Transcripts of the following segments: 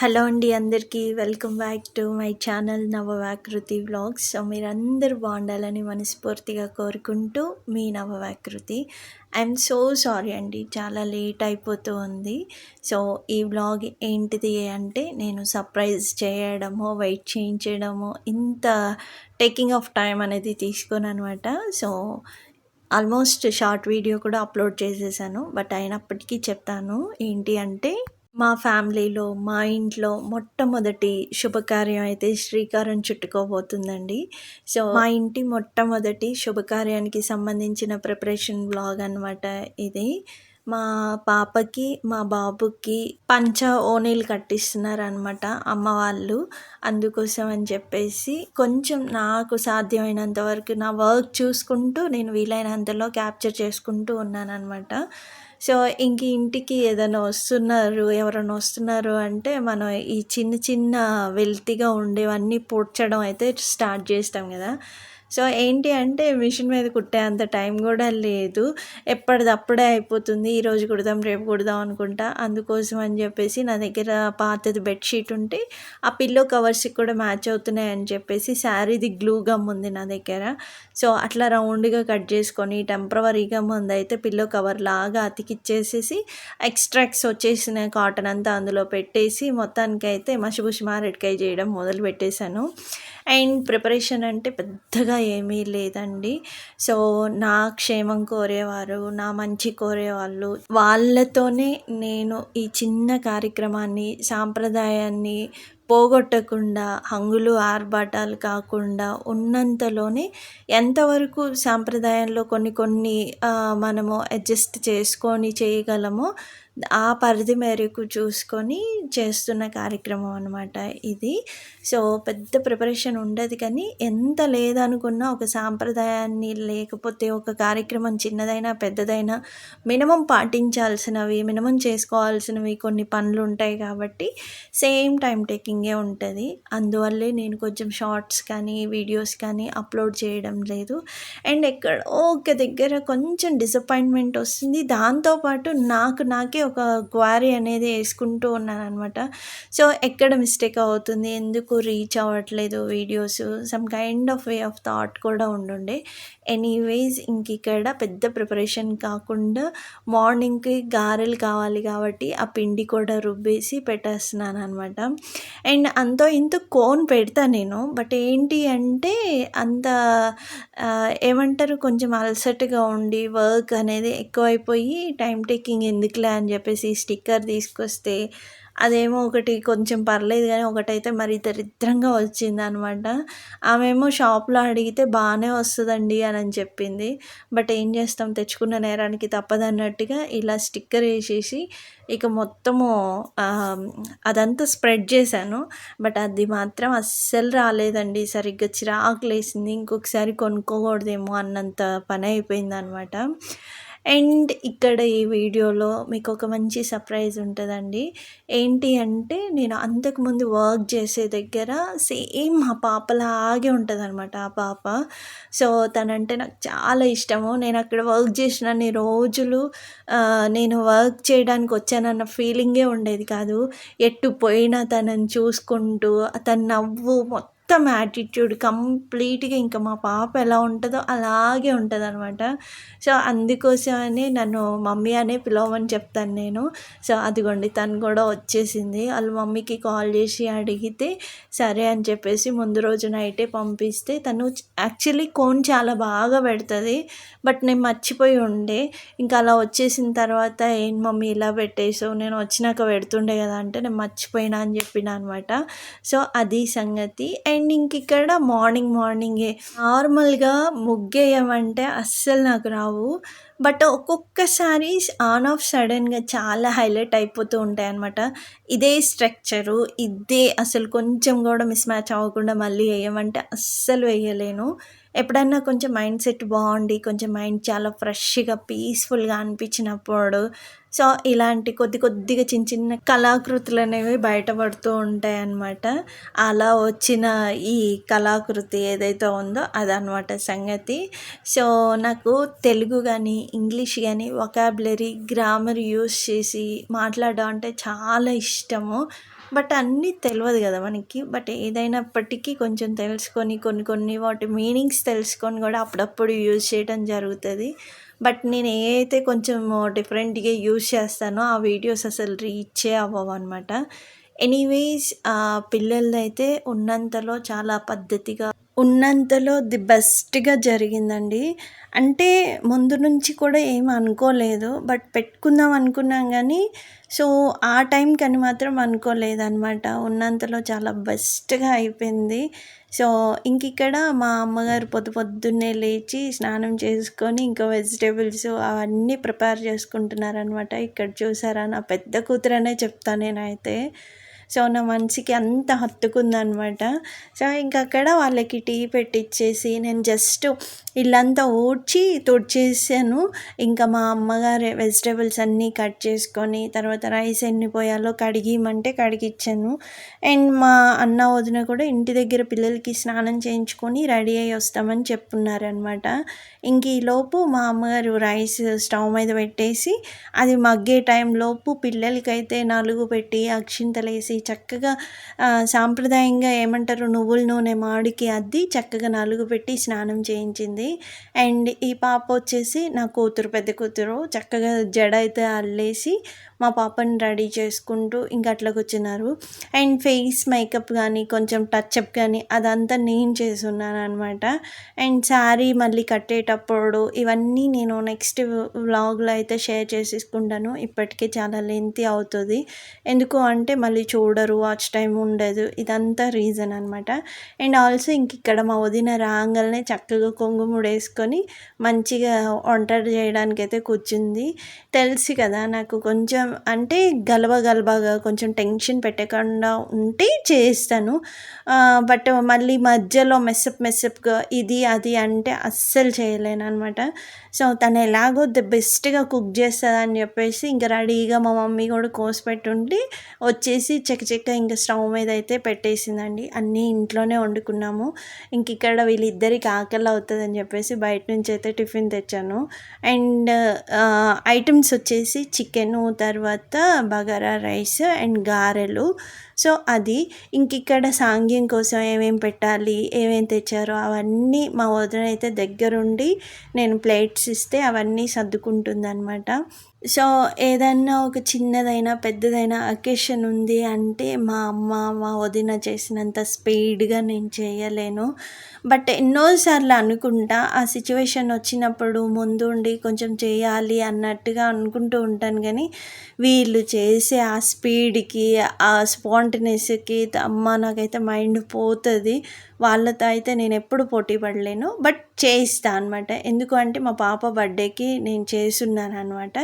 Hello అండి అందరికీ welcome back to my channel Navavakruthi vlogs. So మీరందరూ బాగుండాలని మనస్ఫూర్తిగా కోరుకుంటూ మీ నవవాకృతి ఐఎమ్ సో సారీ అండి చాలా లేట్ అయిపోతూ ఉంది. సో ఈ వ్లాగ్ ఏంటిది అంటే నేను సర్ప్రైజ్ చేయడము వెయిట్ చేయించడము ఇంత టేకింగ్ ఆఫ్ టైం అనేది తీసుకొని అనమాట సో ఆల్మోస్ట్ షార్ట్ వీడియో కూడా అప్లోడ్ చేసేసాను బట్ అయినప్పటికీ చెప్తాను. ఏంటి అంటే మా ఫ్యామిలీలో మా ఇంట్లో మొట్టమొదటి శుభకార్యం అయితే శ్రీకారం చుట్టుకోబోతుందండి. సో మా ఇంటి మొట్టమొదటి శుభకార్యానికి సంబంధించిన ప్రిపరేషన్ బ్లాగ్ అనమాట ఇది. మా పాపకి మా బాబుకి పంచ ఓనీలు కట్టిస్తున్నారు అనమాట అమ్మ వాళ్ళు. అందుకోసం అని చెప్పేసి కొంచెం నాకు సాధ్యమైనంత వరకు నా వర్క్ చూసుకుంటూ నేను వీలైనంతలో క్యాప్చర్ చేసుకుంటూ ఉన్నాను అనమాట సో ఇంక ఇంటికి ఏదైనా వస్తున్నారు ఎవరైనా వస్తున్నారు అంటే మనం ఈ చిన్న చిన్న వెల్తిగా ఉండేవన్నీ పూడ్చడం అయితే స్టార్ట్ చేస్తాం కదా. సో ఏంటి అంటే మిషన్ మీద కుట్టే అంత టైం కూడా లేదు. ఎప్పటిదప్పుడే అయిపోతుంది. ఈరోజు కుడదాం రేపు కుడదాం అనుకుంటా. అందుకోసం అని చెప్పేసి నా దగ్గర పాతది బెడ్షీట్ ఉంటే ఆ పిల్లో కవర్స్కి కూడా మ్యాచ్ అవుతున్నాయి అని చెప్పేసి శారీది గ్లూ గమ్ ఉంది నా దగ్గర. సో అట్లా రౌండ్గా కట్ చేసుకొని టెంపరవరీగా ముందు అయితే పిల్లో కవర్ లాగా అతికిచ్చేసేసి ఎక్స్ట్రాక్ట్స్ వచ్చేసిన కాటన్ అంతా అందులో పెట్టేసి మొత్తానికి అయితే మసిబుసి మారెడ్కాయ చేయడం మొదలు పెట్టేశాను అండ్ ప్రిపరేషన్ అంటే పెద్దగా ఏమీ లేదండి. సో నా క్షేమం కోరేవారు నా మంచి కోరేవాళ్ళు వాళ్ళతోనే నేను ఈ చిన్న కార్యక్రమాన్ని సాంప్రదాయాన్ని పోగొట్టకుండా హంగులు ఆర్భాటాలు కాకుండా ఉన్నంతలోనే ఎంతవరకు సాంప్రదాయంలో కొన్ని కొన్ని మనము అడ్జస్ట్ చేసుకొని చేయగలమో ఆ పరిధి మేరకు చూసుకొని చేస్తున్న కార్యక్రమం అనమాట ఇది. సో పెద్ద ప్రిపరేషన్ ఉండదు కానీ ఎంత లేదనుకున్నా ఒక సాంప్రదాయాన్ని లేకపోతే ఒక కార్యక్రమం చిన్నదైనా పెద్దదైనా మినిమం పాటించాల్సినవి మినిమం చేసుకోవాల్సినవి కొన్ని పనులు ఉంటాయి కాబట్టి సేమ్ టైం టేకింగ్ ఉంటుంది. అందువల్లే నేను కొంచెం షార్ట్స్ కానీ వీడియోస్ కానీ అప్లోడ్ చేయడం లేదు. అండ్ ఎక్కడ ఒక దగ్గర కొంచెం డిసప్పాయింట్మెంట్ వస్తుంది. దాంతోపాటు నాకు నాకే ఒక క్వారీ అనేది వేసుకుంటూ ఉన్నాను అనమాట సో ఎక్కడ మిస్టేక్ అవుతుంది? ఎందుకు రీచ్ అవ్వట్లేదు videos? Some kind of way of thought కూడా ఉండుండే. ఎనీవేస్ ఇంక ఇక్కడ పెద్ద ప్రిపరేషన్ కాకుండా మార్నింగ్కి గారెలు కావాలి కాబట్టి ఆ పిండి కూడా రుబ్బేసి పెట్టేస్తున్నాను అనమాట అండ్ అంతో ఇంత కోన్ పెడతా నేను బట్ ఏంటి అంటే అంత ఏమంటారు కొంచెం అలసటగా ఉండి వర్క్ అనేది ఎక్కువైపోయి టైం టేకింగ్ ఎందుకులే అని చెప్పేసి స్టిక్కర్ తీసుకొస్తే అదేమో ఒకటి కొంచెం పర్లేదు కానీ ఒకటైతే మరి దరిద్రంగా వచ్చింది అనమాట ఆమెమో షాప్లో అడిగితే బాగానే వస్తుందండి అని అని చెప్పింది. బట్ ఏం చేస్తాం? తెచ్చుకున్న నేరానికి తప్పదన్నట్టుగా ఇలా స్టిక్కర్ వేసేసి ఇక మొత్తము అదంతా స్ప్రెడ్ చేశాను. బట్ అది మాత్రం అస్సలు రాలేదండి. సరిగ్గా చిరాకు లేసింది ఇంకొకసారి కొనుక్కోకూడదేమో అన్నంత పని అయిపోయింది అనమాట అండ్ ఇక్కడ ఈ వీడియోలో మీకు ఒక మంచి సర్ప్రైజ్ ఉంటుందండి. ఏంటి అంటే నేను అంతకుముందు వర్క్ చేసే దగ్గర సేమ్ మా పాపలాగే ఉంటుంది అనమాట ఆ పాప. సో తనంటే నాకు చాలా ఇష్టము. నేను అక్కడ వర్క్ చేసిన రోజులు నేను వర్క్ చేయడానికి వచ్చానన్న ఫీలింగే ఉండేది కాదు. ఎట్టు పోయినా తనని చూసుకుంటూ తన నవ్వు మొత్తం మొత్తం యాటిట్యూడ్ కంప్లీట్గా ఇంకా మా పాప ఎలా ఉంటుందో అలాగే ఉంటుంది అనమాట సో అందుకోసమని నన్ను మమ్మీ అనే పిలవమని చెప్తాను నేను. సో అదిగోండి తను కూడా వచ్చేసింది. వాళ్ళ మమ్మీకి కాల్ చేసి అడిగితే సరే అని చెప్పేసి ముందు రోజు నైటే పంపిస్తే తను యాక్చువల్లీ కోన్ చాలా బాగా పెడుతుంది. బట్ నేను మర్చిపోయి ఉండే. ఇంకా అలా వచ్చేసిన తర్వాత ఏం మమ్మీ ఇలా పెట్టేసావు నేను వచ్చినాక పెడుతుండే కదా అంటే నేను మర్చిపోయినా అని చెప్పిన అనమాట సో అది సంగతి. అండ్ అండ్ ఇక్కడ మార్నింగ్ మార్నింగే. నార్మల్గా ముగ్గేయమంటే అస్సలు నాకు రావు. బట్ ఒక్కొక్కసారి ఆన్ ఆఫ్ సడన్గా చాలా హైలైట్ అయిపోతూ ఉంటాయి అనమాట ఇదే స్ట్రక్చరు ఇదే అసలు కొంచెం కూడా మిస్ మ్యాచ్ అవ్వకుండా మళ్ళీ వేయమంటే అస్సలు వేయలేను. ఎప్పుడన్నా కొంచెం మైండ్ సెట్ బాగుండి కొంచెం మైండ్ చాలా ఫ్రెష్గా పీస్ఫుల్గా అనిపించినప్పుడు సో ఇలాంటి కొద్ది కొద్దిగా చిన్న చిన్న కళాకృతులు అనేవి బయటపడుతూ ఉంటాయి అన్నమాట. అలా వచ్చిన ఈ కళాకృతి ఏదైతే ఉందో అదనమాట సంగతి. సో నాకు తెలుగు కానీ ఇంగ్లీష్ కానీ వొకాబులరీ గ్రామర్ యూస్ చేసి మాట్లాడడం అంటే చాలా ఇష్టము. బట్ అన్నీ తెలియదు కదా మనకి. బట్ ఏదైనప్పటికీ కొంచెం తెలుసుకొని కొన్ని కొన్ని వాటి మీనింగ్స్ తెలుసుకొని కూడా అప్పుడప్పుడు యూజ్ చేయడం జరుగుతుంది. బట్ నేను ఏ అయితే కొంచెం డిఫరెంట్గా యూజ్ చేస్తానో ఆ వీడియోస్ అసలు రీచే అవ్వవు అనమాట ఎనీవేస్ పిల్లలదైతే ఉన్నంతలో చాలా పద్ధతిగా ఉన్నంతలో ది బెస్ట్గా జరిగిందండి. అంటే ముందు నుంచి కూడా ఏం అనుకోలేదు. బట్ పెట్టుకుందాం అనుకున్నాం కానీ సో ఆ టైంకి అని మాత్రం అనుకోలేదన్నమాట. ఉన్నంతలో చాలా బెస్ట్గా అయిపోయింది. సో ఇంక ఇక్కడ మా అమ్మగారు పొద్దు పొద్దున్నే లేచి స్నానం చేసుకొని ఇంకా వెజిటేబుల్స్ అవన్నీ ప్రిపేర్ చేసుకుంటున్నారనమాట ఇక్కడ చూసారా? నా పెద్ద కూతురనే చెప్తాను నేనైతే. సో నా మనసుకి అంత హత్తుకుందనమాట. సో ఇంకా అక్కడ వాళ్ళకి టీ పెట్టిచ్చేసి నేను జస్ట్ ఇల్లంతా ఊడ్చి తుడిచేసాను. ఇంకా మా అమ్మగారు వెజిటేబుల్స్ అన్నీ కట్ చేసుకొని తర్వాత రైస్ ఎన్ని పోయాలో కడిగిమంటే కడిగిచ్చాను. అండ్ మా అన్న వదిన కూడా ఇంటి దగ్గర పిల్లలకి స్నానం చేయించుకొని రెడీ అయ్యి వస్తామని చెప్పున్నారనమాట ఇంక ఈలోపు మా అమ్మగారు రైస్ స్టవ్ మీద పెట్టేసి అది మగ్గే టైంలోపు పిల్లలకైతే నలుగు పెట్టి అక్షింతలేసి చక్కగా సాంప్రదాయంగా ఏమంటారు నువ్వుల నూనె మాడికి అద్ది చక్కగా నలుగు పెట్టి స్నానం చేయించింది. అండ్ ఈ పాప వచ్చేసి నా కూతురు పెద్ద కూతురు చక్కగా జడ అయితే అల్లేసి మా పాపని రెడీ చేసుకుంటూ ఇంకా అట్లా కూర్చున్నారు అండ్ ఫేస్ మేకప్ కానీ కొంచెం టచ్అప్ కానీ అదంతా నేను చేసున్నాను అనమాట అండ్ శారీ మళ్ళీ కట్టేటప్పుడు ఇవన్నీ నేను నెక్స్ట్ వ్లాగ్లో అయితే షేర్ చేసేసుకుంటాను. ఇప్పటికే చాలా లెంతీ అవుతుంది. ఎందుకు అంటే మళ్ళీ చూడరు వాచ్ టైం ఉండదు. ఇదంతా రీజన్ అనమాట అండ్ ఆల్సో ఇంక ఇక్కడ మా వదిన రాగానే చక్కగా కొంగుముడేసుకొని మంచిగా వంట చేయడానికి అయితే కూర్చుంది. తెలుసు కదా నాకు కొంచెం అంటే గలబ గలబగా కొంచెం టెన్షన్ పెట్టకుండా ఉంటే చేస్తాను. బట్ మళ్ళీ మధ్యలో మెస్సప్ మెస్సప్గా ఇది అది అంటే అస్సలు చేయలేను అనమాట సో తను ఎలాగో ద బెస్ట్గా కుక్ చేస్తుంది అని చెప్పేసి ఇంకా రెడీగా మా మమ్మీ కూడా కోసి పెట్టుండి వచ్చేసి చెక్క ఇంకా స్టవ్ మీద అయితే పెట్టేసిందండి. అన్నీ ఇంట్లోనే వండుకున్నాము. ఇంక ఇక్కడ వీళ్ళిద్దరికి ఆకలి అవుతుంది అని చెప్పేసి బయట నుంచి అయితే టిఫిన్ తెచ్చాను. అండ్ ఐటమ్స్ వచ్చేసి చికెన్ తర్వాత బగారా రైస్ అండ్ గారెలు సో అది ఇంక ఇక్కడ సాంగ్యం కోసం ఏమేమి పెట్టాలి ఏమేమి తెచ్చారో అవన్నీ మా వదిన అయితే దగ్గరుండి నేను ప్లేట్స్ ఇస్తే అవన్నీ సర్దుకుంటుందన్నమాట. సో ఏదన్నా ఒక చిన్నదైనా పెద్దదైనా అకేషన్ ఉంది అంటే మా అమ్మ మా వదిన చేసినంత స్పీడ్గా నేను చేయలేను. బట్ ఎన్నోసార్లు అనుకుంటా ఆ సిచ్యువేషన్ వచ్చినప్పుడు ముందుండి కొంచెం చేయాలి అన్నట్టుగా అనుకుంటూ ఉంటాను. కానీ వీళ్ళు చేసే ఆ స్పీడ్కి ఆ స్పాంటినెస్కి అమ్మ నాకైతే మైండ్ పోతుంది. వాళ్ళతో అయితే నేను ఎప్పుడు పోటీ పడలేను. బట్ చేయిస్తాను అనమాట ఎందుకు అంటే మా పాప బర్త్డేకి నేను చేస్తున్నాను అనమాట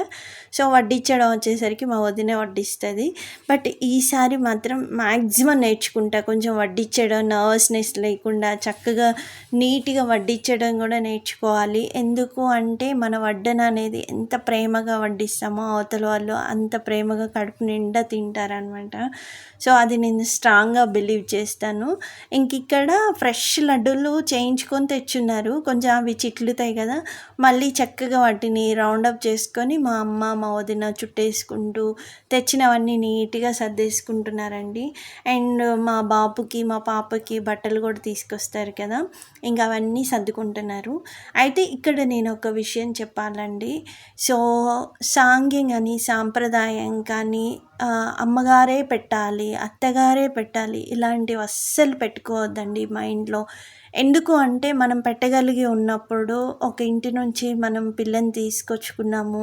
సో వడ్డించడం వచ్చేసరికి మా వదినే వడ్డిస్తుంది. బట్ ఈసారి మాత్రం మ్యాక్సిమం నేర్చుకుంటా. కొంచెం వడ్డించడం నర్వస్నెస్ లేకుండా చక్కగా నీట్గా వడ్డించడం కూడా నేర్చుకోవాలి. ఎందుకు అంటే మన వడ్డన అనేది ఎంత ప్రేమగా వడ్డిస్తామో అవతల వాళ్ళు అంత ప్రేమగా కడుపు నిండా తింటారనమాట సో అది నేను స్ట్రాంగ్గా బిలీవ్ చేస్తాను. ఇంక ఇక్కడ ఫ్రెష్ లడ్డూలు చేయించుకొని తెచ్చున్నారు. కొంచెం అవి చిట్లుతాయి కదా. మళ్ళీ చక్కగా వాటిని రౌండప్ చేసుకొని మా అమ్మ మా వదిన చుట్టేసుకుంటూ తెచ్చినవన్నీ నీట్గా సర్దేసుకుంటున్నారండి. అండ్ మా బాబుకి మా పాపకి బట్టలు కూడా తీసుకొస్తారు కదా. ఇంకా అవన్నీ సర్దుకుంటున్నారు. అయితే ఇక్కడ నేను ఒక విషయం చెప్పాలండి. సో సాంగ్యం అని సాంప్రదాయం కానీ అమ్మగారే పెట్టాలి అత్తగారే పెట్టాలి ఇలాంటివి అస్సలు పెట్టుకోవద్దండి మైండ్లో ఎందుకు అంటే మనం పెట్టగలిగి ఉన్నప్పుడు ఒక ఇంటి నుంచి మనం పిల్లని తీసుకొచ్చుకున్నాము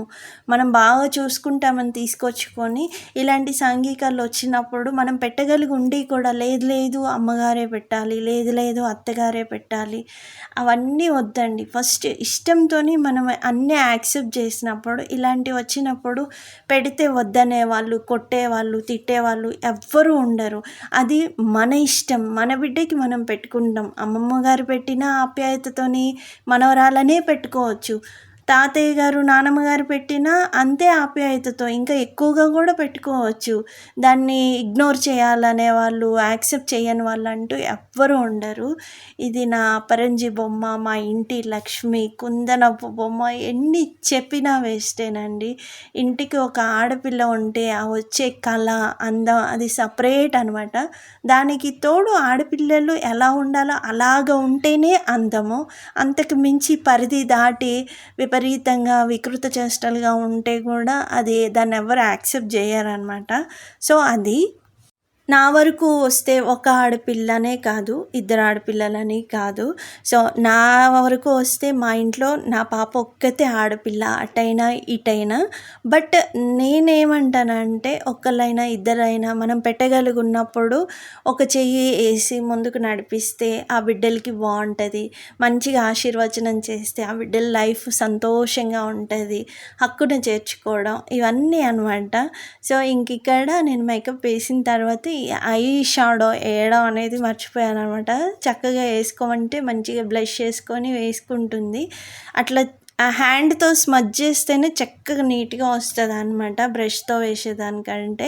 మనం బాగా చూసుకుంటామని తీసుకొచ్చుకొని ఇలాంటి సాంఘికాలు వచ్చినప్పుడు మనం పెట్టగలిగి ఉండి కూడా లేదు లేదు అమ్మగారే పెట్టాలి లేదు లేదు అత్తగారే పెట్టాలి అవన్నీ వద్దండి. ఫస్ట్ ఇష్టంతో మనం అన్నీ యాక్సెప్ట్ చేసినప్పుడు ఇలాంటివి వచ్చినప్పుడు పెడితే వద్దనే వాళ్ళు కొట్టేవాళ్ళు తిట్టేవాళ్ళు ఎవ్వరూ ఉండరు. అది మన ఇష్టం. మన బిడ్డకి మనం పెట్టుకుంటాం. అమ్మమ్మ గారు పెట్టిన ఆప్యాయతతోని మనవరాలనే పెట్టుకోవచ్చు. తాతయ్య గారు నానమ్మ గారు పెట్టినా అంతే ఆప్యాయతతో ఇంకా ఎక్కువగా కూడా పెట్టుకోవచ్చు. దాన్ని ఇగ్నోర్ చేయాలనే వాళ్ళు యాక్సెప్ట్ చేయని వాళ్ళు అంటూ ఎవ్వరూ ఉండరు. ఇది నా పరంజి బొమ్మ మా ఇంటి లక్ష్మి కుందనపు బొమ్మ ఎన్ని చెప్పినా వేస్టేనండి. ఇంటికి ఒక ఆడపిల్ల ఉంటే ఆ వచ్చే కళ అందం అది సపరేట్ అనమాట దానికి తోడు ఆడపిల్లలు ఎలా ఉండాలో అలాగ ఉంటేనే అందము. అంతకు మించి పరిధి దాటి విపరీతంగా వికృత చేష్టలుగా ఉంటే కూడా అది దాన్ని ఎవరు యాక్సెప్ట్ చేయరనమాట సో అది నా వరకు వస్తే ఒక ఆడపిల్లనే కాదు ఇద్దరు ఆడపిల్లలని కాదు. సో నా వరకు వస్తే మా ఇంట్లో నా పాప ఒక్కతే ఆడపిల్ల అటైనా ఇటైనా. బట్ నేనేమంటానంటే ఒక్కళ్ళైనా ఇద్దరైనా మనం పెట్టగలుగున్నప్పుడు ఒక చెయ్యి వేసి ముందుకు నడిపిస్తే ఆ బిడ్డలకి బాగుంటుంది. మంచిగా ఆశీర్వచనం చేస్తే ఆ బిడ్డల లైఫ్ సంతోషంగా ఉంటుంది. హక్కును చేర్చుకోవడం ఇవన్నీ అనమాట సో ఇంక ఇక్కడ నేను మేకప్ వేసిన తర్వాత ఐ షాడో వేయడం అనేది మర్చిపోయాను అనమాట చక్కగా వేసుకోమంటే మంచిగా బ్లష్ చేసుకొని వేసుకుంటుంది. అట్లా ఆ హ్యాండ్తో స్మజ్ చేస్తేనే చక్కగా నీట్గా వస్తుంది అనమాట బ్రష్తో వేసేదానికంటే.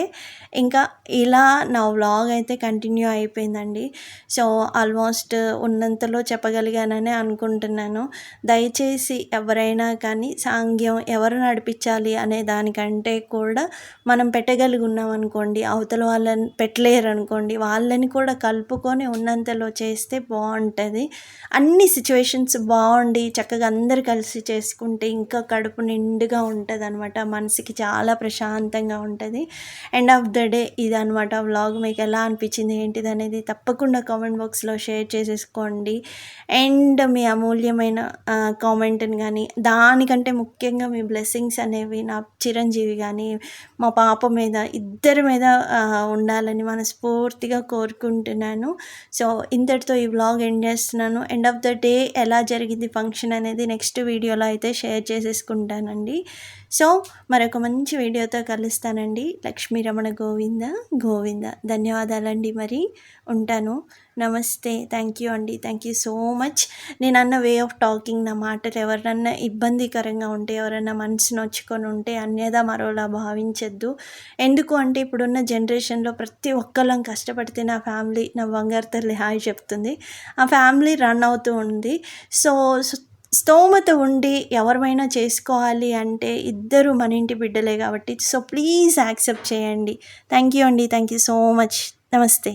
ఇంకా ఇలా నా వ్లాగ్ అయితే కంటిన్యూ అయిపోయిందండి. సో ఆల్మోస్ట్ ఉన్నంతలో చెప్పగలిగానని అనుకుంటున్నాను. దయచేసి ఎవరైనా కానీ సాంగ్యం ఎవరు నడిపించాలి అనే దానికంటే కూడా మనం పెట్టగలుగున్నాం అనుకోండి అవతల వాళ్ళని పెట్టలేరు అనుకోండి వాళ్ళని కూడా కలుపుకొని ఉన్నంతలో చేస్తే బాగుంటుంది అన్ని సిచ్యువేషన్స్ బాగుండి చక్కగా అందరు కలిసి చేసుకుంటే ఇంకా కడుపు నిండుగా ఉంటుంది అనమాట మనసుకి చాలా ప్రశాంతంగా ఉంటుంది. ఎండ్ ఆఫ్ ద డే ఇది అనమాట వ్లాగ్ మీకు ఎలా అనిపించింది ఏంటిది అనేది తప్పకుండా కామెంట్ బాక్స్లో షేర్ చేసేసుకోండి. అండ్ మీ అమూల్యమైన కామెంట్ని కానీ దానికంటే ముఖ్యంగా మీ బ్లెస్సింగ్స్ అనేవి నా చిరంజీవి కానీ మా పాప మీద ఇద్దరి మీద ఉండాలని మనస్ఫూర్తిగా కోరుకుంటున్నాను. సో ఇంతటితో ఈ వ్లాగ్ ఎండ్ చేస్తున్నాను. ఎండ్ ఆఫ్ ద డే ఎలా జరిగింది ఫంక్షన్ అనేది నెక్స్ట్ వీడియోలో అయితే షేర్ చేసేసుకుంటానండి. సో మరొక మంచి వీడియోతో కలుస్తానండి. లక్ష్మీ రమణ గోవింద గోవింద. ధన్యవాదాలండి మరి. ఉంటాను. నమస్తే. థ్యాంక్ యూ అండి. థ్యాంక్ యూ సో మచ్ నేను అన్న వే ఆఫ్ టాకింగ్ నా మాటలు ఎవరన్నా ఇబ్బందికరంగా ఉంటే ఎవరన్నా మనసు నొచ్చుకొని ఉంటే అన్యదా మరోలా భావించద్దు. ఎందుకు అంటే ఇప్పుడున్న జనరేషన్లో ప్రతి ఒక్కళ్ళం కష్టపడితే నా ఫ్యామిలీ నా బంగారు తల్లి హాయ్ చెప్తుంది. ఆ ఫ్యామిలీ రన్ అవుతూ ఉంది. సో స్తోమత ఉండి ఎవరిమైనా చేసుకోవాలి అంటే ఇద్దరు మన ఇంటి బిడ్డలే కాబట్టి సో ప్లీజ్ యాక్సెప్ట్ చేయండి. థ్యాంక్ యూ అండి. Thank you so much. నమస్తే.